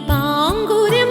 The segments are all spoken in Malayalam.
നിരുപമദീപാങ്കുരം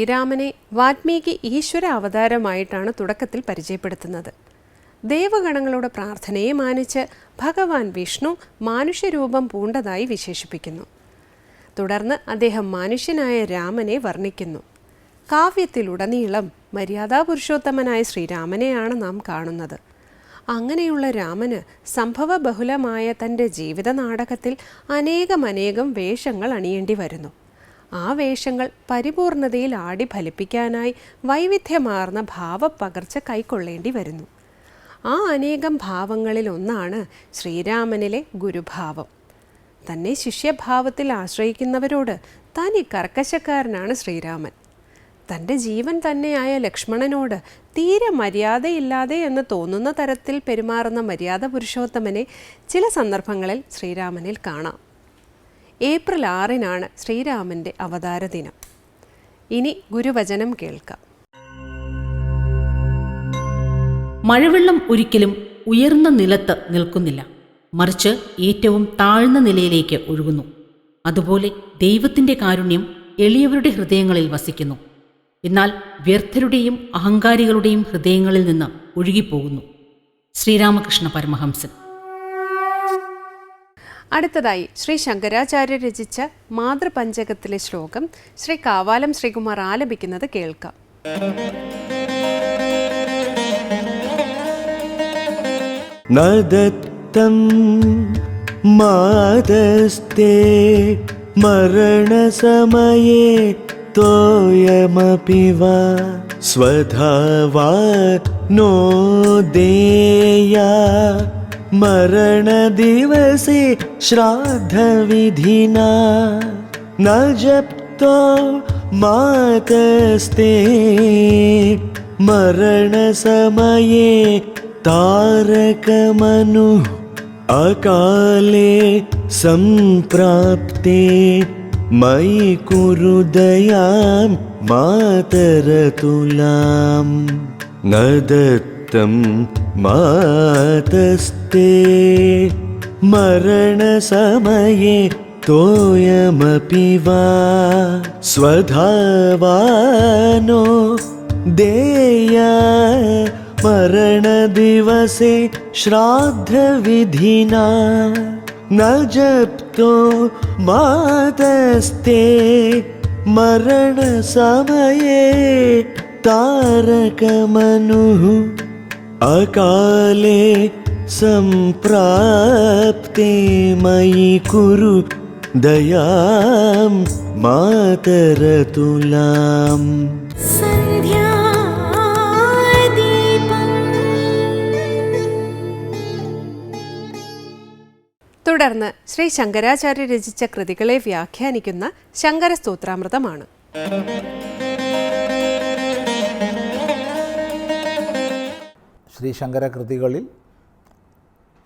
ശ്രീരാമനെ വാൽമീകി ഈശ്വര അവതാരമായിട്ടാണ് തുടക്കത്തിൽ പരിചയപ്പെടുത്തുന്നത്. ദേവഗണങ്ങളുടെ പ്രാർത്ഥനയെ മാനിച്ച് ഭഗവാൻ വിഷ്ണു മാനുഷ്യരൂപം പൂണ്ടതായി വിശേഷിപ്പിക്കുന്നു. തുടർന്ന് അദ്ദേഹം മനുഷ്യനായ രാമനെ വർണിക്കുന്നു. കാവ്യത്തിലുടനീളം മര്യാദാ പുരുഷോത്തമനായ ശ്രീരാമനെയാണ് നാം കാണുന്നത്. അങ്ങനെയുള്ള രാമന് സംഭവബഹുലമായ തന്റെ ജീവിത നാടകത്തിൽ അനേകമനേകം വേഷങ്ങൾ അണിയേണ്ടി വരുന്നു ആ വേഷങ്ങൾ പരിപൂർണതയിൽ ആടി ഫലിപ്പിക്കാനായി വൈവിധ്യമാർന്ന ഭാവപ്പകർച്ച കൈക്കൊള്ളേണ്ടി വരുന്നു. ആ അനേകം ഭാവങ്ങളിൽ ഒന്നാണ് ശ്രീരാമനിലെ ഗുരുഭാവം. തന്നെ ശിഷ്യഭാവത്തിൽ ആശ്രയിക്കുന്നവരോട് തനി കർക്കശക്കാരനാണ് ശ്രീരാമൻ. തന്റെ ജീവൻ തന്നെയായ ലക്ഷ്മണനോട് തീരെ മര്യാദയില്ലാതെ എന്ന് തോന്നുന്ന തരത്തിൽ പെരുമാറുന്ന മര്യാദ പുരുഷോത്തമനെ ചില സന്ദർഭങ്ങളിൽ ശ്രീരാമനിൽ കാണാം. ഏപ്രിൽ ആറിനാണ് ശ്രീരാമന്റെ അവതാര ദിനം. ഇനി ഗുരുവചനം കേൾക്കാം. മഴവെള്ളം ഒരിക്കലും ഉയർന്ന നിലത്ത് നിൽക്കുന്നില്ല. മറിച്ച് ഏറ്റവും താഴ്ന്ന നിലയിലേക്ക് ഒഴുകുന്നു. അതുപോലെ ദൈവത്തിന്റെ കാരുണ്യം എളിയവരുടെ ഹൃദയങ്ങളിൽ വസിക്കുന്നു. എന്നാൽ വ്യർത്ഥരുടെയും അഹങ്കാരികളുടെയും ഹൃദയങ്ങളിൽ നിന്ന് ഒഴുകിപ്പോകുന്നു. ശ്രീരാമകൃഷ്ണ പരമഹംസൻ. അടുത്തതായി ശ്രീ ശങ്കരാചാര്യ രചിച്ച മാതൃപഞ്ചകത്തിലെ ശ്ലോകം ശ്രീ കാവാലം ശ്രീകുമാർ ആലപിക്കുന്നത് കേൾക്കാം न दत्तं मादस्ते मरणसमये तोयमपि वा स्वधा वा नो देया मरणदिवसे श्राद्धविधिना न जप्तो मातस्ते। मरणसमये तारकमनु अकाले सम्प्राप्ते। मयि कुरु दयां मातरतुलां न मातस्ते। मरणसमये तोयमपि वा। स्वधावानो देया मरणदिवसे श्राद्धविधिना। न जप्तो मातस्ते। मरणसमये तारकमनुः अकाले सम्प्राप्ते मयि कुरु दयां मातरतुलाम् സന്ധ്യാദീപം തുടർന്ന് ശ്രീ ശങ്കരാചാര്യ രചിച്ച കൃതികളെ വ്യാഖ്യാനിക്കുന്ന ശങ്കര ശ്രീശങ്കര കൃതികളിൽ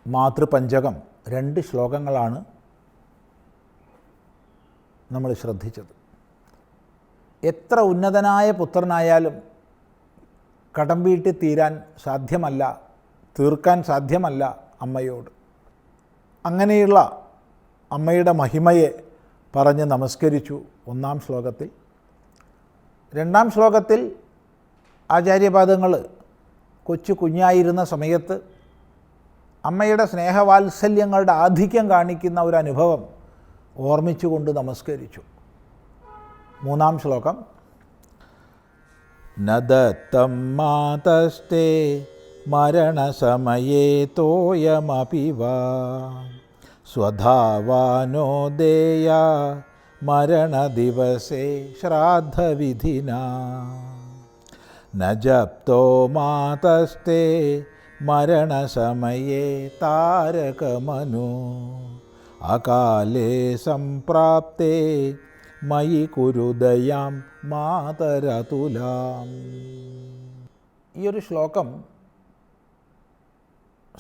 മാതൃപഞ്ചകം രണ്ട് ശ്ലോകങ്ങളാണ് നമ്മൾ ശ്രദ്ധിച്ചത്. എത്ര ഉന്നതനായ പുത്രനായാലും കടം വീട്ടി തീരാൻ സാധ്യമല്ല തീർക്കാൻ സാധ്യമല്ല അമ്മയോട്. അങ്ങനെയുള്ള അമ്മയുടെ മഹിമയെ പറഞ്ഞ് നമസ്കരിച്ചു ഒന്നാം ശ്ലോകത്തിൽ. രണ്ടാം ശ്ലോകത്തിൽ ആചാര്യപാദങ്ങൾ കൊച്ചു കുഞ്ഞായിരുന്ന സമയത്ത് അമ്മയുടെ സ്നേഹവാത്സല്യങ്ങളുടെ ആധിക്യം കാണിക്കുന്ന ഒരു അനുഭവം ഓർമ്മിച്ചുകൊണ്ട് നമസ്കരിച്ചു. മൂന്നാം ശ്ലോകം. നദത്തം മാതസ്തേ മരണസമയേ തോയമപി സ്വധാവാനോ ദേയ മരണദിവസേ ശ്രാദ്ധവിധിനാ. न जप्तो मातस्ते मरणसमये तारकमनु अकाले सम्प्राप्ते मयि കുരുദയാം മാതരതുലാം ഈ ഒരു ശ്ലോകം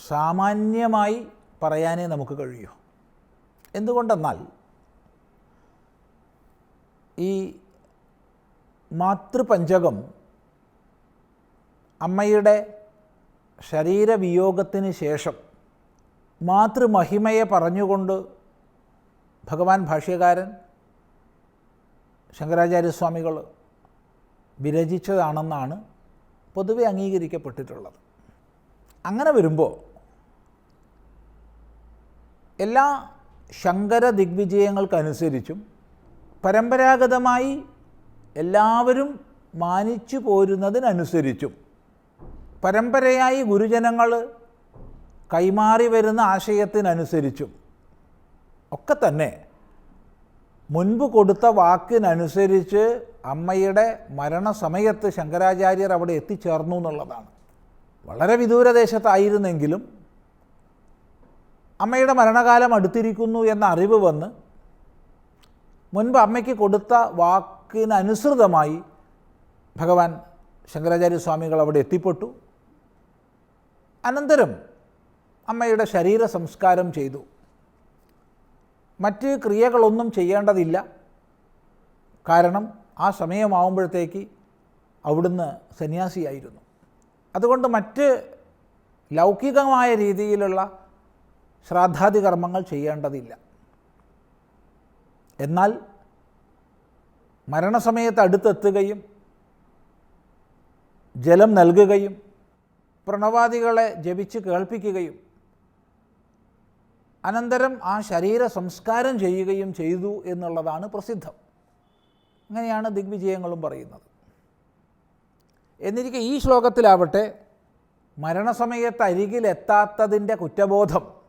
സാമാന്യമായി പറയാനേ നമുക്ക് കഴിയൂ എന്തുകൊണ്ടെന്നാൽ ഈ മാതൃപഞ്ചകം അമ്മയുടെ ശരീരവിയോഗത്തിന് ശേഷം മാതൃമഹിമയെ പറഞ്ഞുകൊണ്ട് ഭഗവാൻ ഭാഷ്യകാരൻ ശങ്കരാചാര്യസ്വാമികൾ വിരചിച്ചതാണെന്നാണ് പൊതുവെ അംഗീകരിക്കപ്പെട്ടിട്ടുള്ളത്. അങ്ങനെ വരുമ്പോൾ എല്ലാ ശങ്കര ദിഗ്വിജയങ്ങൾക്കനുസരിച്ചും പരമ്പരാഗതമായി എല്ലാവരും മാനിച്ചു പോരുന്നതിനനുസരിച്ചും പരമ്പരയായി ഗുരുജനങ്ങൾ കൈമാറി വരുന്ന ആശയത്തിനനുസരിച്ചും ഒക്കെ തന്നെ മുൻപ് കൊടുത്ത വാക്കിനനുസരിച്ച് അമ്മയുടെ മരണസമയത്ത് ശങ്കരാചാര്യർ അവിടെ എത്തിച്ചേർന്നു എന്നുള്ളതാണ്. വളരെ വിദൂരദേശത്തായിരുന്നെങ്കിലും അമ്മയുടെ മരണകാലം അടുത്തിരിക്കുന്നു എന്ന അറിവ് വന്ന് മുൻപ് അമ്മയ്ക്ക് കൊടുത്ത വാക്കിനനുസൃതമായി ഭഗവാൻ ശങ്കരാചാര്യ സ്വാമികൾ അവിടെ എത്തിപ്പെട്ടു. അനന്തരം അമ്മയുടെ ശരീര സംസ്കാരം ചെയ്തു. മറ്റ് ക്രിയകളൊന്നും ചെയ്യേണ്ടതില്ല. കാരണം ആ സമയമാവുമ്പോഴത്തേക്ക് അവിടുന്ന് സന്യാസിയായിരുന്നു. അതുകൊണ്ട് മറ്റ് ലൗകികമായ രീതിയിലുള്ള ശ്രാദ്ധാദി കർമ്മങ്ങൾ ചെയ്യേണ്ടതില്ല. എന്നാൽ മരണസമയത്ത് അടുത്തെത്തുകയും ജലം നൽകുകയും പ്രണവാദികളെ ജപിച്ച് കേൾപ്പിക്കുകയും അനന്തരം ആ ശരീര സംസ്കാരം ചെയ്യുകയും ചെയ്തു എന്നുള്ളതാണ് പ്രസിദ്ധം. അങ്ങനെയാണ് ദിഗ്വിജയങ്ങളും പറയുന്നത്. എന്നിരിക്കെ ഈ ശ്ലോകത്തിലാവട്ടെ മരണസമയത്ത് അരികിലെത്താത്തതിന്റെ കുറ്റബോധം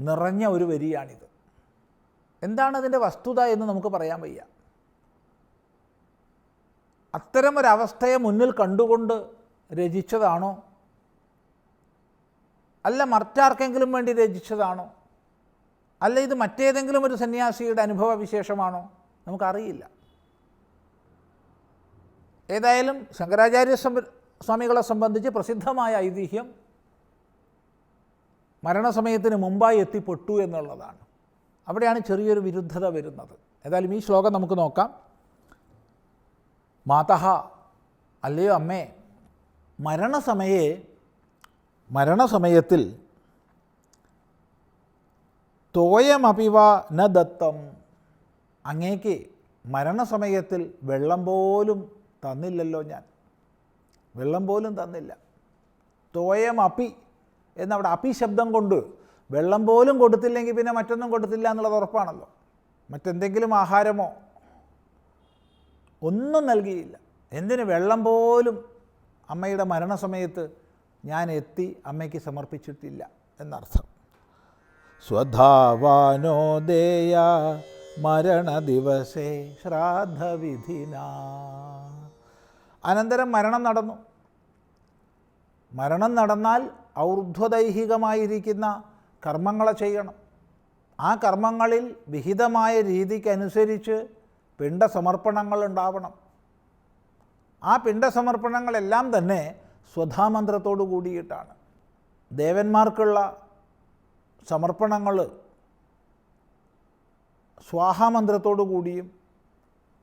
നിറഞ്ഞ ഒരു വരിയാണിത്. എന്താണ് അതിന്റെ വസ്തുത എന്ന് നമുക്ക് പറയാൻ വയ്യ. അത്തരമൊരവസ്ഥയെ മുന്നിൽ കണ്ടുകൊണ്ട് രചിച്ചതാണോ? അല്ല മറ്റാർക്കെങ്കിലും വേണ്ടി രചിച്ചതാണോ? അല്ല ഇത് മറ്റേതെങ്കിലും ഒരു സന്യാസിയുടെ അനുഭവ വിശേഷമാണോ നമുക്കറിയില്ല. ഏതായാലും ശങ്കരാചാര്യ സ്വാമികളെ സംബന്ധിച്ച് പ്രസിദ്ധമായ ഐതിഹ്യം മരണസമയത്തിന് മുമ്പായി എത്തിപ്പെട്ടു എന്നുള്ളതാണ്. അവിടെയാണ് ചെറിയൊരു വിരുദ്ധത വരുന്നത്. ഏതായാലും ഈ ശ്ലോകം നമുക്ക് നോക്കാം. മാതഹ അല്ലയോ അമ്മേ? മരണസമയെ മരണസമയത്തിൽ തോയമപിവ ന ദത്തം. അങ്ങേക്ക് മരണസമയത്തിൽ വെള്ളം പോലും തന്നില്ലല്ലോ ഞാൻ. വെള്ളം പോലും തന്നില്ല. തോയം അപ്പി എന്നവിടെ അപി ശബ്ദം കൊണ്ട് വെള്ളം പോലും കൊടുത്തില്ലെങ്കിൽ പിന്നെ മറ്റൊന്നും കൊടുത്തില്ല എന്നുള്ളത് ഉറപ്പാണല്ലോ. മറ്റെന്തെങ്കിലും ആഹാരമോ ഒന്നും നൽകിയില്ല. എന്തിന് വെള്ളം പോലും അമ്മയുടെ മരണസമയത്ത് ഞാൻ എത്തി അമ്മയ്ക്ക് സമർപ്പിച്ചിട്ടില്ല എന്നർത്ഥം. സ്വധാവാനോ ദേയ മരണദിവസേ ശ്രാദ്ധവിധിന. അനന്തരം മരണം നടന്നു. മരണം നടന്നാൽ ഔർധ്വദൈഹികമായിരിക്കുന്ന കർമ്മങ്ങളെ ചെയ്യണം. ആ കർമ്മങ്ങളിൽ വിഹിതമായ രീതിക്കനുസരിച്ച് പിണ്ടസമർപ്പണങ്ങൾ ഉണ്ടാവണം ആ പിണ്ടസമർപ്പണങ്ങളെല്ലാം തന്നെ സ്വധാമന്ത്രത്തോടു കൂടിയിട്ടാണ്. ദേവന്മാർക്കുള്ള സമർപ്പണങ്ങൾ സ്വാഹാമന്ത്രത്തോടു കൂടിയും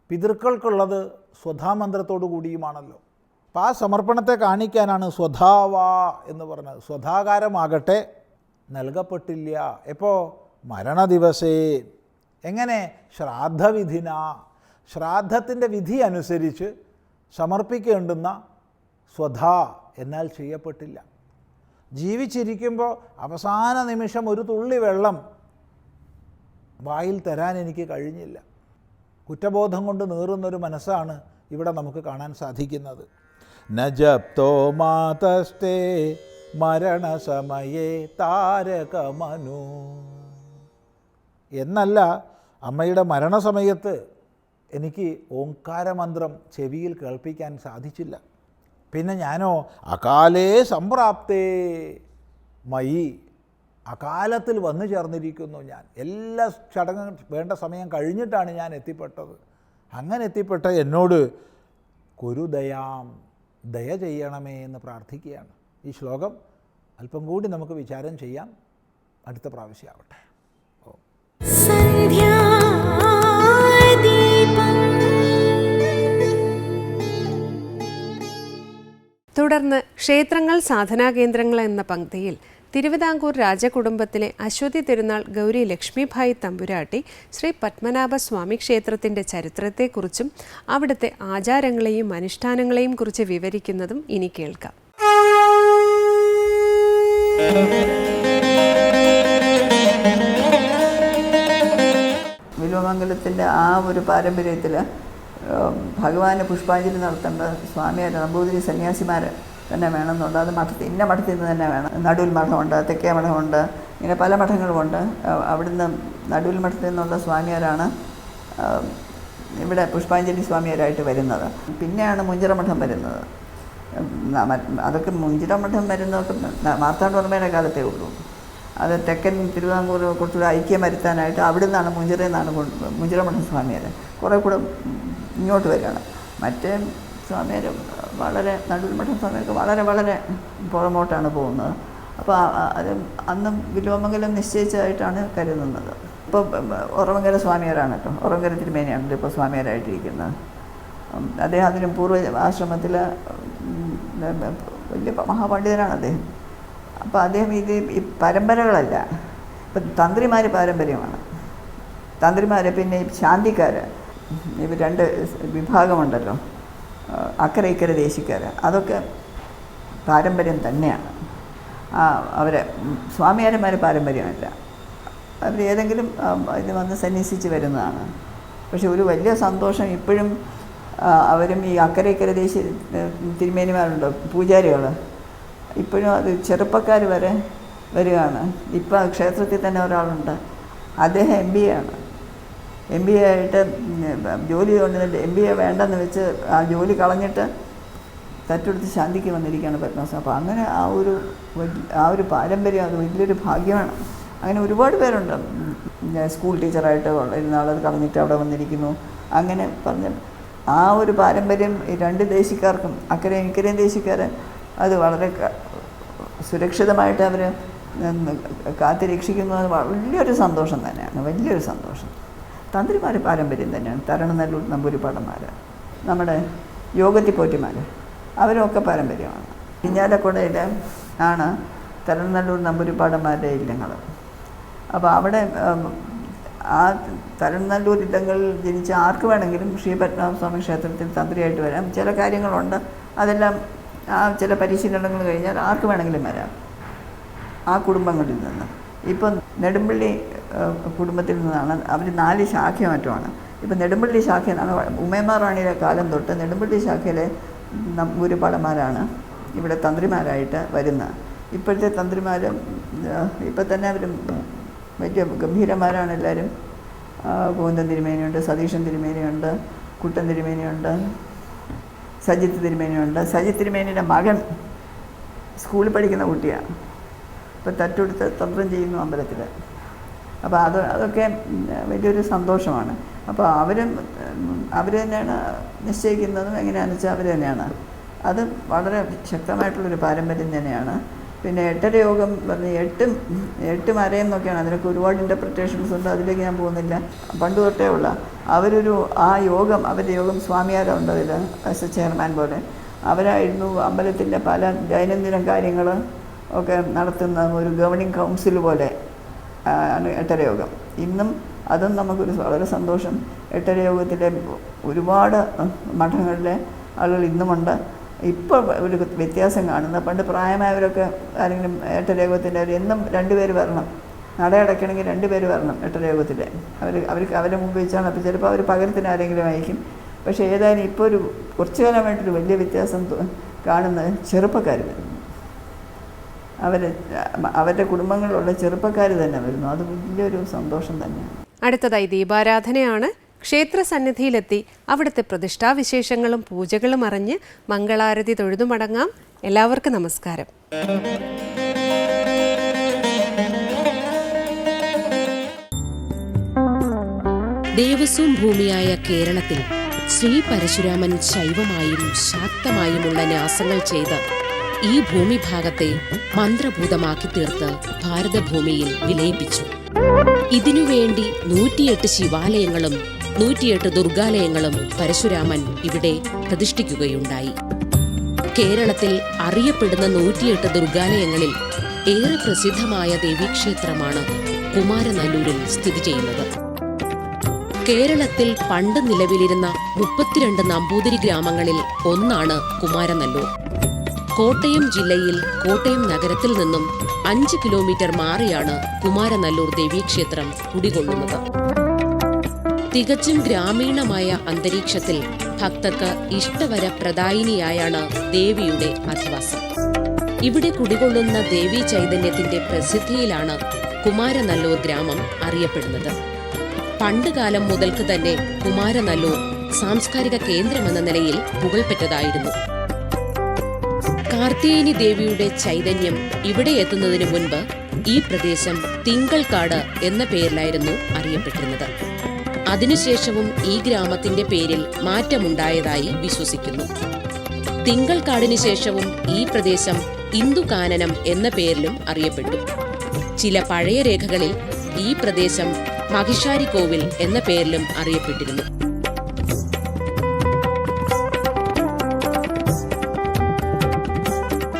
പിതൃക്കൾക്കുള്ളത് സ്വധാമന്ത്രത്തോടു കൂടിയുമാണല്ലോ. അപ്പോൾ ആ സമർപ്പണത്തെ കാണിക്കാനാണ് സ്വധാവാ എന്ന് പറഞ്ഞത്. സ്വധാകാരമാകട്ടെ നൽകപ്പെട്ടില്ല. എപ്പോൾ മരണദിവസേ. എങ്ങനെ? ശ്രാദ്ധവിധിന. ശ്രാദ്ധത്തിന്റെ വിധി അനുസരിച്ച് സമർപ്പിക്കേണ്ടുന്ന സ്വധ എന്നാൽ ചെയ്യപ്പെട്ടില്ല. ജീവിച്ചിരിക്കുമ്പോൾ അവസാന നിമിഷം ഒരു തുള്ളി വെള്ളം വായിൽ തരാൻ എനിക്ക് കഴിഞ്ഞില്ല. കുറ്റബോധം കൊണ്ട് നീറുന്നൊരു മനസ്സാണ് ഇവിടെ നമുക്ക് കാണാൻ സാധിക്കുന്നത്. നജപ്തോ മാതസ്തേ മരണസമയേ താരകമനു. എന്നല്ല അമ്മയുടെ മരണസമയത്ത് എനിക്ക് ഓങ്കാരമന്ത്രം ചെവിയിൽ കേൾപ്പിക്കാൻ സാധിച്ചില്ല. പിന്നെ ഞാനോ അകാലേ സംപ്രാപ്തേ മയി. അകാലത്തിൽ വന്നു ചേർന്നിരിക്കുന്നു ഞാൻ. എല്ലാ ചടങ്ങും വേണ്ട സമയം കഴിഞ്ഞിട്ടാണ് ഞാൻ എത്തിപ്പെട്ടത്. അങ്ങനെ എത്തിപ്പെട്ട എന്നോട് കുരുദയാം ദയ ചെയ്യണമേ എന്ന് പ്രാർത്ഥിക്കുകയാണ്. ഈ ശ്ലോകം അല്പം കൂടി നമുക്ക് വിചാരം ചെയ്യാം. അടുത്ത പ്രാവശ്യമാവട്ടെ ഓ തുടർന്ന് ക്ഷേത്രങ്ങൾ സാധനാ കേന്ദ്രങ്ങൾ എന്ന പങ്ക്തിയിൽ തിരുവിതാംകൂർ രാജകുടുംബത്തിലെ അശ്വതി തിരുനാൾ ഗൗരി ലക്ഷ്മിഭായി തമ്പുരാട്ടി ശ്രീ പത്മനാഭസ്വാമി ക്ഷേത്രത്തിന്റെ ചരിത്രത്തെക്കുറിച്ചും അവിടുത്തെ ആചാരങ്ങളെയും അനുഷ്ഠാനങ്ങളെയും കുറിച്ച് വിവരിക്കുന്നതും ഇനി കേൾക്കാം. വില്വമംഗലത്തിന്റെ ആ ഒരു പാരമ്പര്യത്തിൽ ഭഗവാന് പുഷ്പാഞ്ജലി നടത്തേണ്ട സ്വാമിയല്ല നമ്പൂതിരി സന്യാസിമാർ തന്നെ വേണമെന്നുണ്ട്. അത് മഠത്തിൽ ഇന്ന മഠത്തിൽ നിന്ന് തന്നെ വേണം. നടുവിൽ മഠമുണ്ട് തെക്കേ മഠമുണ്ട് ഇങ്ങനെ പല മഠങ്ങളുമുണ്ട്. അവിടുന്ന് നടുവിൽ മഠത്തിൽ നിന്നുള്ള സ്വാമിയാരാണ് ഇവിടെ പുഷ്പാഞ്ജലി സ്വാമിയാരായിട്ട് വരുന്നത്. പിന്നെയാണ് മുഞ്ചിറ മഠം വരുന്നത്. അതൊക്കെ മുഞ്ചിറ മഠം വരുന്നതൊക്കെ മാർത്താണ്ഡവർമ്മയുടെ കാലത്തേ ഉള്ളൂ. അത് തെക്കൻ തിരുവിതാംകൂർ കുറച്ചുകൂടെ ഐക്യം വരുത്താനായിട്ട് അവിടെ നിന്നാണ് മുഞ്ചിറയിൽ നിന്നാണ് കൊണ്ട് മുഞ്ചിറമഠം സ്വാമിയാർ കുറേ കൂടെ ഇങ്ങോട്ട് വരികയാണ് മറ്റേ സമയം വളരെ നടുവിൽമഠം സ്വാമിയൊക്കെ വളരെ വളരെ പുറമോട്ടാണ് പോകുന്നത്. അപ്പോൾ അത് അന്ന് വിലോമംഗലം നിശ്ചയിച്ചതായിട്ടാണ് കരുതുന്നത്. ഇപ്പോൾ ഉറവങ്കര സ്വാമിയാരാണ് കേട്ടോ. ഉറവങ്കര തിരുമേനിയാണല്ലോ ഇപ്പോൾ സ്വാമിയാരായിട്ടിരിക്കുന്നത്. അദ്ദേഹം അതിന് പൂർവ ആശ്രമത്തിൽ വലിയ മഹാപണ്ഡിതനാണ് അദ്ദേഹം. അപ്പോൾ അദ്ദേഹം ഇത് ഈ പരമ്പരകളല്ല. ഇപ്പം തന്ത്രിമാർ പാരമ്പര്യമാണ്. തന്ത്രിമാർ പിന്നെ ശാന്തിക്കാർ ഇവർ രണ്ട് വിഭാഗമുണ്ടല്ലോ. അക്കരെ ഇക്കരെ ദേശിക്കാർ അതൊക്കെ പാരമ്പര്യം തന്നെയാണ്. അവരെ സ്വാമിയാരന്മാർ പാരമ്പര്യമല്ല. അവർ ഏതെങ്കിലും ഇത് വന്ന് സന്യസിച്ച് വരുന്നതാണ്. പക്ഷെ ഒരു വലിയ സന്തോഷം ഇപ്പോഴും അവരും ഈ അക്കരെ ഇക്കരെ ദേശി തിരുമേനിമാരുണ്ട് പൂജാരികൾ ഇപ്പോഴും അത് ചെറുപ്പക്കാർ വരെ വരികയാണ്. ഇപ്പോൾ ക്ഷേത്രത്തിൽ തന്നെ ഒരാളുണ്ട്. അദ്ദേഹം എം ബി ആണ്. എം ബി എ ആയിട്ട് ജോലി കൊണ്ടുവന്നിട്ട് എം ബി എ വേണ്ടെന്ന് വെച്ച് ആ ജോലി കളഞ്ഞിട്ട് തറ്റെടുത്ത് ശാന്തിക്ക് വന്നിരിക്കുകയാണ് പത്മനാഭൻ അപ്പോൾ അങ്ങനെ ആ ഒരു ആ ഒരു പാരമ്പര്യം അത് വലിയൊരു ഭാഗ്യമാണ്. അങ്ങനെ ഒരുപാട് പേരുണ്ട്. സ്കൂൾ ടീച്ചറായിട്ട് ഇരുന്ന ആളത് കളഞ്ഞിട്ട് അവിടെ വന്നിരിക്കുന്നു. അങ്ങനെ പറഞ്ഞ ആ ഒരു പാരമ്പര്യം രണ്ട് ദേശിക്കാർക്കും അക്കരയും ഇക്കരയും ദേശിക്കാർ അത് വളരെ സുരക്ഷിതമായിട്ട് അവർ കാത്തു രക്ഷിക്കുന്നു അത് വലിയൊരു സന്തോഷം തന്നെയാണ്. വലിയൊരു സന്തോഷം. തന്ത്രിമാർ പാരമ്പര്യം തന്നെയാണ് തരണനല്ലൂർ നമ്പൂരിപ്പാടന്മാർ നമ്മുടെ യോഗത്തി പോറ്റിമാർ അവരൊക്കെ പാരമ്പര്യമാണ് ഇഞ്ഞാലക്കുടയിൽ ആണ് തരണനല്ലൂർ നമ്പൂരിപ്പാടന്മാരുടെ ഇല്ലങ്ങൾ അപ്പോൾ അവിടെ ആ തരണനല്ലൂർ ഇല്ലങ്ങളിൽ ജനിച്ച ആർക്ക് വേണമെങ്കിലും ശ്രീ പത്മനാഭസ്വാമി ക്ഷേത്രത്തിൽ തന്ത്രിയായിട്ട് വരാം. ചില കാര്യങ്ങളുണ്ട്. അതെല്ലാം ആ ചില പരിശീലനങ്ങൾ കഴിഞ്ഞാൽ ആർക്ക് വേണമെങ്കിലും വരാം. ആ കുടുംബങ്ങളിൽ നിന്ന്. ഇപ്പം നെടുമ്പള്ളി കുടുംബത്തിൽ നിന്നാണ്. അവർ നാല് ശാഖ മറ്റുമാണ് ഇപ്പം നെടുമ്പള്ളി ശാഖ എന്നാണ് ഉമയമ്മ റാണിയുടെ കാലം തൊട്ട് നെടുമ്പള്ളി ശാഖയിലെ നമ്പൂരിപ്പാടന്മാരാണ് ഇവിടെ തന്ത്രിമാരായിട്ട് വരുന്നത് ഇപ്പോഴത്തെ തന്ത്രിമാരും ഇപ്പം തന്നെ അവർ വലിയ ഗംഭീരന്മാരാണ് എല്ലാവരും. ഗോവിന്ദൻ തിരുമേനിയുണ്ട് സതീശൻ തിരുമേനിയുണ്ട് കുട്ടൻ തിരുമേനിയുണ്ട് സജിത്ത് തിരുമേനിയുണ്ട്. സജിത്ത് തിരുമേനിയുടെ മകൻ സ്കൂളിൽ പഠിക്കുന്ന കുട്ടിയാണ്. ഇപ്പം തട്ടുകൊടുത്ത് തന്ത്രം ചെയ്യുന്നു അമ്പലത്തിൽ അപ്പോൾ അത് അതൊക്കെ വലിയൊരു സന്തോഷമാണ്. അപ്പോൾ അവരും അവർ തന്നെയാണ് നിശ്ചയിക്കുന്നതും എങ്ങനെയാണെന്ന് വെച്ചാൽ അവർ തന്നെയാണ്. അത് വളരെ ശക്തമായിട്ടുള്ളൊരു പാരമ്പര്യം തന്നെയാണ്. പിന്നെ എട്ടര യോഗം പറഞ്ഞ് എട്ടും എട്ടും അരയും എന്നൊക്കെയാണ്. അതിനൊക്കെ ഒരുപാട് ഇന്റർപ്രിറ്റേഷൻസ് ഉണ്ട്. അതിലേക്ക് ഞാൻ പോകുന്നില്ല. പണ്ട് തൊട്ടേ ഉള്ള അവരൊരു ആ യോഗം അവരുടെ യോഗം സ്വാമിയാരുണ്ട് അതിൽ ആസ് എ ചെയർമാൻ പോലെ. അവരായിരുന്നു അമ്പലത്തിന്റെ പല ദൈനംദിന കാര്യങ്ങൾ ഒക്കെ നടത്തുന്ന ഒരു ഗവർണിംഗ് കൗൺസിൽ പോലെ. ആണ് എട്ടരയോഗം. ഇന്നും അതും നമുക്കൊരു വളരെ സന്തോഷം. എട്ടരയോഗത്തിലെ ഒരുപാട് മഠങ്ങളിലെ ആളുകൾ ഇന്നുമുണ്ട്. ഇപ്പോൾ ഒരു വ്യത്യാസം കാണുന്ന. പണ്ട് പ്രായമായവരൊക്കെ ആരെങ്കിലും എട്ടരയോഗത്തിന്റെ അവർ എന്നും രണ്ടുപേർ വരണം. നട അടയ്ക്കണമെങ്കിൽ രണ്ടുപേര് വരണം എട്ടരയോഗത്തിലെ. അവർ അവർക്ക് അവരെ മുമ്പ് വെച്ചാണ്. അപ്പോൾ ചിലപ്പോൾ അവർ പകരത്തിന് ആരെങ്കിലും അയക്കും പക്ഷേ ഏതായാലും ഇപ്പോൾ ഒരു കുറച്ചു കാലമായിട്ടൊരു വലിയ വ്യത്യാസം കാണുന്നത് ചെറുപ്പക്കാർ വരുന്നു. അവർ അവരുടെ കുടുംബങ്ങളിലുള്ള ചെറുപ്പക്കാർ തന്നെ വരുന്നു. അത് വലിയൊരു സന്തോഷം തന്നെയാണ്. അടുത്തതായി ദീപാരാധനയാണ്. ക്ഷേത്ര സന്നിധിയിലെത്തി അവിടുത്തെ പ്രതിഷ്ഠാവിശേഷങ്ങളും പൂജകളും അറിഞ്ഞ് മംഗളാരതി തൊഴുതു മടങ്ങാം. എല്ലാവർക്കും നമസ്കാരം. ദേവസ്വം ഭൂമിയായ കേരളത്തിൽ ശ്രീ പരശുരാമൻ ശൈവമായും ശാക്തമായുമുള്ള ന്യാസങ്ങൾ ചെയ്ത് ഈ ഭൂമിഭാഗത്തെ മന്ത്രഭൂതമാക്കി തീർത്ത് ഭാരതഭൂമിയിൽ വിലയിപ്പിച്ചു. ഇതിനുവേണ്ടി നൂറ്റിയെട്ട് ശിവാലയങ്ങളും നൂറ്റിയെട്ട് ദുർഗാലയങ്ങളും പരശുരാമൻ ഇവിടെ പ്രതിഷ്ഠിക്കുകയുണ്ടായി. കേരളത്തിൽ അറിയപ്പെടുന്ന നൂറ്റിയെട്ട് ദുർഗാലയങ്ങളിൽ ഏറെ പ്രസിദ്ധമായ ദേവീക്ഷേത്രമാണ് കുമാരനല്ലൂരിൽ സ്ഥിതി ചെയ്യുന്നത്. കേരളത്തിൽ പണ്ട് നിലവിലിരുന്ന മുപ്പത്തിരണ്ട് നമ്പൂതിരി ഗ്രാമങ്ങളിൽ ഒന്നാണ് കുമാരനല്ലൂർ. കോട്ടയം ജില്ലയിൽ കോട്ടയം നഗരത്തിൽ നിന്നും അഞ്ച് കിലോമീറ്റർ മാറിയാണ് കുമാരനല്ലൂർ ദേവീക്ഷേത്രം കുടികൊള്ളുന്നത്. തികച്ചും ഗ്രാമീണമായ അന്തരീക്ഷത്തിൽ ഭക്തർക്ക് ഇഷ്ടവര പ്രദായിനിയായാണ് ദേവിയുടെ അധിവാസം. ഇവിടെ കുടികൊള്ളുന്ന ദേവീ ചൈതന്യത്തിന്റെ പ്രസിദ്ധിയിലാണ് കുമാരനല്ലൂർ ഗ്രാമം അറിയപ്പെടുന്നത്. പണ്ടുകാലം മുതൽക്ക് തന്നെ കുമാരനല്ലൂർ സാംസ്കാരിക കേന്ദ്രമെന്ന നിലയിൽ പുകൾപെറ്റതായിരുന്നു കാർത്തിയേനി ദേവിയുടെ ചൈതന്യം ഇവിടെ എത്തുന്നതിന് മുൻപ് ഈ പ്രദേശം തിങ്കൾക്കാട് എന്ന പേരിലായിരുന്നു അറിയപ്പെട്ടിരുന്നത്. അതിനുശേഷവും ഈ ഗ്രാമത്തിന്റെ പേരിൽ മാറ്റമുണ്ടായതായി വിശ്വസിക്കുന്നു. തിങ്കൾക്കാടിനു ശേഷവും ഈ പ്രദേശം ഇന്ദുകാനനം എന്ന പേരിലും അറിയപ്പെട്ടു. ചില പഴയ രേഖകളിൽ ഈ പ്രദേശം മഹിഷാരി കോവിൽ എന്ന പേരിലും അറിയപ്പെട്ടിരുന്നു.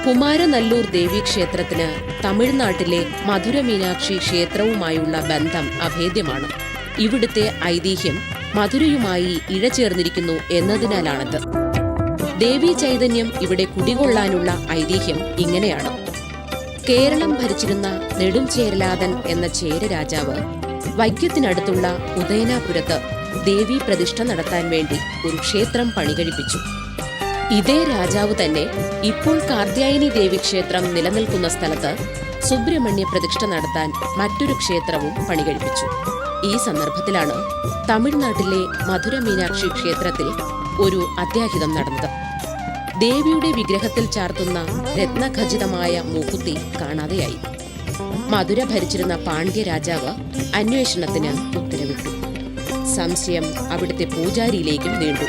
കുമാരനല്ലൂർ ദേവീക്ഷേത്രത്തിന് തമിഴ്നാട്ടിലെ മധുര മീനാക്ഷി ക്ഷേത്രവുമായുള്ള ബന്ധം അഭേദ്യമാണ്. ഇവിടുത്തെ ഐതിഹ്യം മധുരയുമായി ഇഴചേർന്നിരിക്കുന്നു എന്നതിനാലാണത്. ദേവീ ചൈതന്യം ഇവിടെ കുടികൊള്ളാനുള്ള ഐതിഹ്യം ഇങ്ങനെയാണ്. കേരളം ഭരിച്ചിരുന്ന നെടുംചേരലാതൻ എന്ന ചേര രാജാവ് വൈക്കത്തിനടുത്തുള്ള ഉദയനാപുരത്ത് ദേവീ പ്രതിഷ്ഠ നടത്താൻ വേണ്ടി ഒരു ക്ഷേത്രം പണികഴിപ്പിച്ചു. ഇതേ രാജാവ് തന്നെ ഇപ്പോൾ കാർത്യായനി ദേവി ക്ഷേത്രം നിലനിൽക്കുന്ന സ്ഥലത്ത് സുബ്രഹ്മണ്യ പ്രതിഷ്ഠ നടത്താൻ മറ്റൊരു ക്ഷേത്രവും പണികഴിപ്പിച്ചു. ഈ സന്ദർഭത്തിലാണ് തമിഴ്നാട്ടിലെ മധുര മീനാക്ഷി ക്ഷേത്രത്തിൽ ഒരു അത്യാഹിതം നടന്നത്. ദേവിയുടെ വിഗ്രഹത്തിൽ ചാർത്തുന്ന രത്നഖചിതമായ മൂക്കുത്തി കാണാതെയായി. മധുര ഭരിച്ചിരുന്ന പാണ്ഡ്യ രാജാവ് അന്വേഷണത്തിന് ഉത്തരവിട്ടു. സംശയം അവിടുത്തെ പൂജാരിയിലേക്കും നീണ്ടു.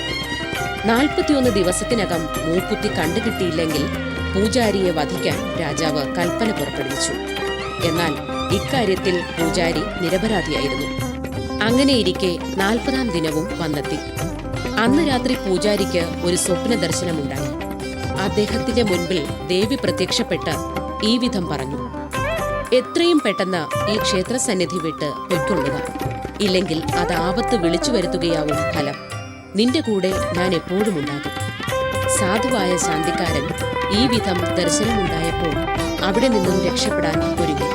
നാൽപ്പത്തിയൊന്ന് ദിവസത്തിനകം മൂക്കുത്തി കണ്ടുകിട്ടിയില്ലെങ്കിൽ പൂജാരിയെ വധിക്കാൻ രാജാവ് കൽപ്പന പുറപ്പെടുവിച്ചു. എന്നാൽ ഇക്കാര്യത്തിൽ പൂജാരി നിരപരാധിയായിരുന്നു. അങ്ങനെയിരിക്കെ നാൽപ്പതാം ദിനവും വന്നെത്തി. അന്ന് രാത്രി പൂജാരിക്ക് ഒരു സ്വപ്ന ദർശനമുണ്ടായി. അദ്ദേഹത്തിന്റെ മുൻപിൽ ദേവി പ്രത്യക്ഷപ്പെട്ട് ഈ വിധം പറഞ്ഞു. എത്രയും പെട്ടെന്ന് ഈ ക്ഷേത്രസന്നിധി വിട്ട് പൊയ്ക്കൊള്ളുക. ഇല്ലെങ്കിൽ അത് ആപത്ത് വിളിച്ചു വരുത്തുകയാവും ഫലം. നിന്റെ കൂടെ ഞാൻ എപ്പോഴും ഉണ്ടാകും. സാധുവായ ശാന്തിക്കാരൻ ഈ വിധം ദർശനമുണ്ടായപ്പോൾ അവിടെ നിന്നും രക്ഷപ്പെടാൻ ഒരുങ്ങി.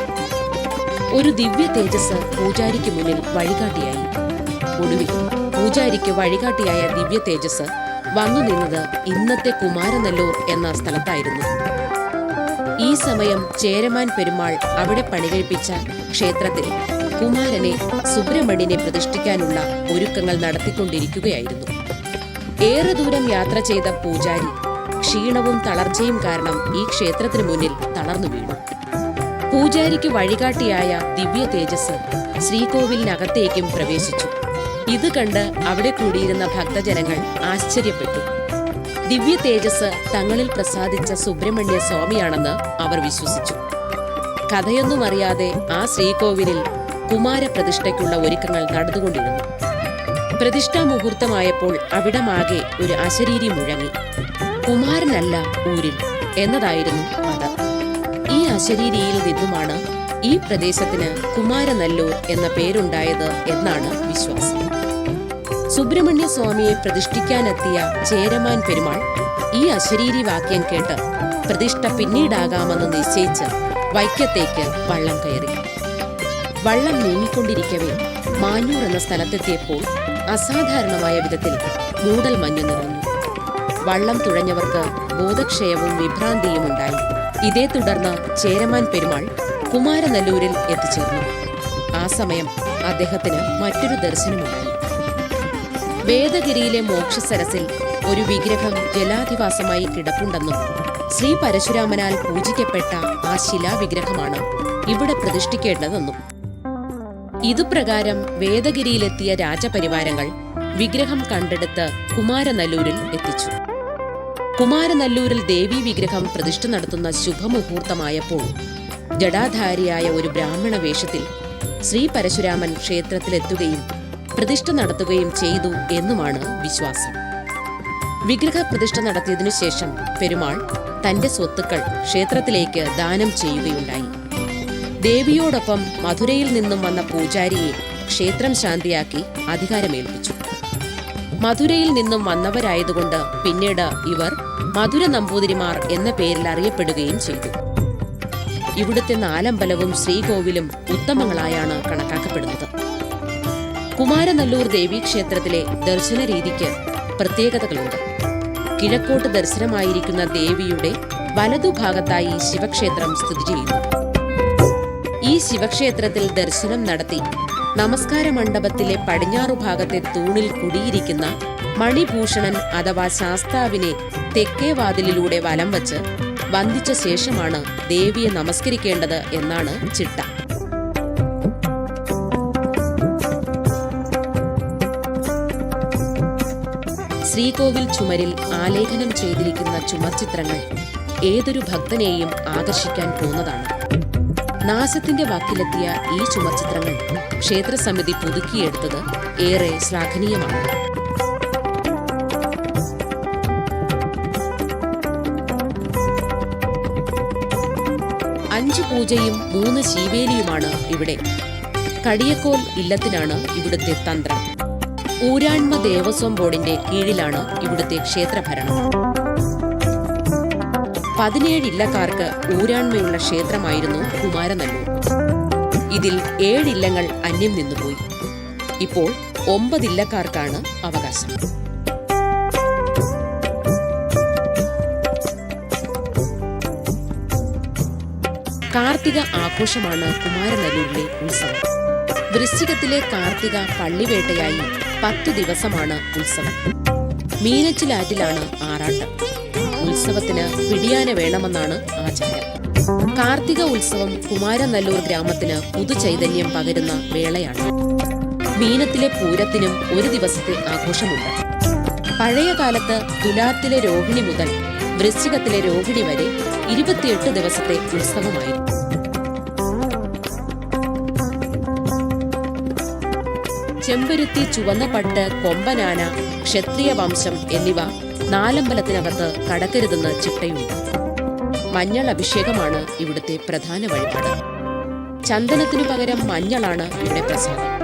ഒരു ദിവ്യ തേജസ് പൂജാരിക്ക് മുന്നിൽ വഴികാട്ടിയായി. ഒടുവിൽ പൂജാരിക്ക് വഴികാട്ടിയായ ദിവ്യ തേജസ് വന്നു നിന്നത് ഇന്നത്തെ കുമാരനെല്ലൂർ എന്ന സ്ഥലത്തായിരുന്നു. ഈ സമയം ചേരമാൻ പെരുമാൾ അവിടെ പണികഴിപ്പിച്ച ക്ഷേത്രത്തിൽ കുമാരനെ സുബ്രഹ്മണ്യനെ പ്രതിഷ്ഠിക്കാനുള്ള ഒരുക്കങ്ങൾ നടത്തിക്കൊണ്ടിരിക്കുകയായിരുന്നു. ഏറെ ദൂരം യാത്ര ചെയ്ത പൂജാരി ക്ഷീണവും തളർച്ചയും കാരണം ഈ ക്ഷേത്രത്തിനു മുന്നിൽ തളർന്നു വീണു. പൂജാരിക്ക് വഴികാട്ടിയായ ദിവ്യ തേജസ് ശ്രീകോവിലിനകത്തേക്കും പ്രവേശിച്ചു. ഇത് കണ്ട് അവിടെ കൂടിയിരുന്ന ഭക്തജനങ്ങൾ ആശ്ചര്യപ്പെട്ടു. ദിവ്യ തേജസ് തങ്ങളിൽ പ്രസാദിച്ച സുബ്രഹ്മണ്യ സ്വാമിയാണെന്ന് അവർ വിശ്വസിച്ചു. കഥയൊന്നും അറിയാതെ ആ ശ്രീകോവിലിൽ കുമാരപ്രതിഷ്ഠയ്ക്കുള്ള ഒരുക്കങ്ങൾ നടന്നുകൊണ്ടിരുന്നു. പ്രതിഷ്ഠാ മുഹൂർത്തമായപ്പോൾ അവിടമാകെ ഒരു അശരീരി മുഴങ്ങി. കുമാരനല്ല ഊരിൽ എന്നതായിരുന്നു അത് ഈ അശരീരിയിൽ നിന്നുമാണ് ഈ പ്രദേശത്തിന് കുമാരനല്ലൂർ എന്ന പേരുണ്ടായത് എന്നാണ് വിശ്വാസം. സുബ്രഹ്മണ്യ സ്വാമിയെ പ്രതിഷ്ഠിക്കാനെത്തിയ ചേരമാൻ പെരുമാൾ ഈ അശരീരി വാക്യം കേട്ട് പ്രതിഷ്ഠ പിന്നീടാകാമെന്ന് നിശ്ചയിച്ച് വൈക്കത്തേക്ക് വള്ളം കയറി. വള്ളം നീങ്ങിക്കൊണ്ടിരിക്കവേ. മാഞ്ഞൂർ എന്ന സ്ഥലത്തെത്തിയപ്പോൾ അസാധാരണമായ വിധത്തിൽ മൂടൽ മഞ്ഞു നിറഞ്ഞു. വള്ളം തുഴഞ്ഞവർക്ക് ബോധക്ഷയവും വിഭ്രാന്തിയും ഉണ്ടായി. ഇതേ തുടർന്ന് ചേരമാൻ പെരുമാൾ കുമാരനല്ലൂരിൽ എത്തിച്ചേർന്നു. ആ സമയം അദ്ദേഹത്തിന് മറ്റൊരു ദർശനമുണ്ടായി. വേദഗിരിയിലെ മോക്ഷസരസിൽ ഒരു വിഗ്രഹം ജലാധിവാസമായി കിടപ്പുണ്ടെന്നും ശ്രീ പരശുരാമനാൽ പൂജിക്കപ്പെട്ട ആ ശിലാവിഗ്രഹമാണ് ഇവിടെ പ്രതിഷ്ഠിക്കേണ്ടതെന്നും ഇതുപ്രകാരം വേദഗിരിയിലെത്തിയ രാജപരിവാരങ്ങൾ വിഗ്രഹം കണ്ടെടുത്ത് കുമാരനല്ലൂരിൽ എത്തിച്ചു. കുമാരനല്ലൂരിൽ ദേവീ വിഗ്രഹം പ്രതിഷ്ഠ നടത്തുന്ന ശുഭമുഹൂർത്തമായപ്പോൾ ജടാധാരിയായ ഒരു ബ്രാഹ്മണ വേഷത്തിൽ ശ്രീ പരശുരാമൻ ക്ഷേത്രത്തിലെത്തുകയും പ്രതിഷ്ഠ നടത്തുകയും ചെയ്തു എന്നുമാണ് വിശ്വാസം. വിഗ്രഹ പ്രതിഷ്ഠ നടത്തിയതിനു ശേഷം പെരുമാൾ തന്റെ സ്വത്തുക്കൾ ക്ഷേത്രത്തിലേക്ക് ദാനം ചെയ്യുകയുണ്ടായി. ദേവിയോടൊപ്പം മധുരയിൽ നിന്നും വന്ന പൂജാരിയെ ക്ഷേത്രം ശാന്തിയാക്കി അധികാരമേൽപ്പിച്ചു. മധുരയിൽ നിന്നും വന്നവരായതുകൊണ്ട് പിന്നീട് ഇവർ മധുര നമ്പൂതിരിമാർ എന്ന പേരിൽ അറിയപ്പെടുകയും ചെയ്തു. ഇവിടുത്തെ നാലമ്പലവും ശ്രീകോവിലും ഉത്തമങ്ങളായാണ് കണക്കാക്കപ്പെടുന്നത്. കുമാരനല്ലൂർ ദേവീക്ഷേത്രത്തിലെ ദർശന രീതിക്ക് പ്രത്യേകതകളുണ്ട്. കിഴക്കോട്ട് ദർശനമായിരിക്കുന്ന ദേവിയുടെ വലതുഭാഗത്തായി ശിവക്ഷേത്രം സ്ഥിതി ചെയ്യുന്നു. ഈ ശിവക്ഷേത്രത്തിൽ ദർശനം നടത്തി. നമസ്കാര മണ്ഡപത്തിലെ പടിഞ്ഞാറു ഭാഗത്തെ തൂണിൽ കുടിയിരിക്കുന്ന മണിഭൂഷണൻ അഥവാ ശാസ്താവിനെ തെക്കേ വാതിലിലൂടെ വലം വച്ച് വന്ദിച്ച ശേഷമാണ് ദേവിയെ നമസ്കരിക്കേണ്ടത് എന്നാണ് ചിട്ട. ശ്രീകോവിൽ ചുമരിൽ ആലേഖനം ചെയ്തിരിക്കുന്ന ചുമർചിത്രങ്ങൾ ഏതൊരു ഭക്തനെയും ആകർഷിക്കാൻ പോന്നതാണ് നാശത്തിന്റെ വാക്കിലെത്തിയ ഈ ചുമർചിത്രങ്ങൾ ക്ഷേത്രസമിതി പുതുക്കിയെടുത്തത് ഏറെ ശ്ലാഘനീയമാണ്. അഞ്ച് പൂജയും മൂന്ന് ശീവേലിയുമാണ് ഇവിടെ. കടിയക്കോൽ ഇല്ലത്തിനാണ് ഇവിടുത്തെ തന്ത്രം. ഊരാൺമ ദേവസ്വം ബോർഡിന്റെ കീഴിലാണ് ഇവിടുത്തെ ക്ഷേത്രഭരണം. പതിനേഴ് ഇല്ലക്കാർക്ക് ഊരാൺമയുള്ള ക്ഷേത്രമായിരുന്നു കുമാരനല്ലൂർ. ഇതിൽ ഏഴില്ലങ്ങൾ അന്യം നിന്നുപോയി. ഇപ്പോൾ ഒമ്പതില്ലക്കാർക്കാണ് അവകാശം. കാർത്തിക ആഘോഷമാണ് കുമാരനല്ലൂരിലെ ഉത്സവം. വൃശ്ചികത്തിലെ കാർത്തിക പള്ളിവേട്ടയായി പത്തു ദിവസമാണ് ഉത്സവം. മീനച്ചിലാറ്റിലാണ് ആറാട്ട്. ഉത്സവത്തിന് പിടിയാന വേണമെന്നാണ് ആചാരം. കാർത്തിക ഉത്സവം കുമാരനല്ലൂർ ഗ്രാമത്തിന് പുതുചൈതന്യം പകരുന്ന വേളയാണ്. മീനത്തിലെ പൂരത്തിനും ഒരു ദിവസത്തെ ആഘോഷമുണ്ട്. പഴയ കാലത്ത് തുലാത്തിലെ രോഹിണി മുതൽ വൃശ്ചികത്തിലെ രോഹിണി വരെ ഇരുപത്തിയെട്ട് ദിവസത്തെ ഉത്സവമായിരുന്നു. ചെമ്പരുത്തി ചുവന്ന പട്ട് കൊമ്പനാന ക്ഷത്രിയ വംശം എന്നിവ നാലമ്പലത്തിനകത്ത് കടക്കരുതെന്ന് ചിട്ടയുണ്ട്. മഞ്ഞൾ അഭിഷേകമാണ് ഇവിടുത്തെ പ്രധാന വഴിപാട്. ചന്ദനത്തിനു പകരം മഞ്ഞളാണ് ഇവിടെ പ്രസാദം.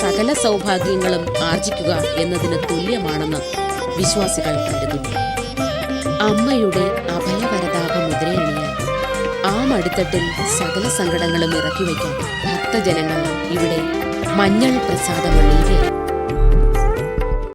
സകല സൗഭാഗ്യങ്ങളും ആർജിക്കുക എന്നതിന് തുല്യമാണെന്ന് വിശ്വാസികൾ കരുതുന്നു. അമ്മയുടെ അഭയവരതാപ മുദ്രയണിയാൻ ആ മടിത്തട്ടിൽ സകല സങ്കടങ്ങളും ഇറക്കി വയ്ക്കാൻ ഭക്തജനങ്ങൾ ഇവിടെ മഞ്ഞൾ പ്രസാദമണിയിലെ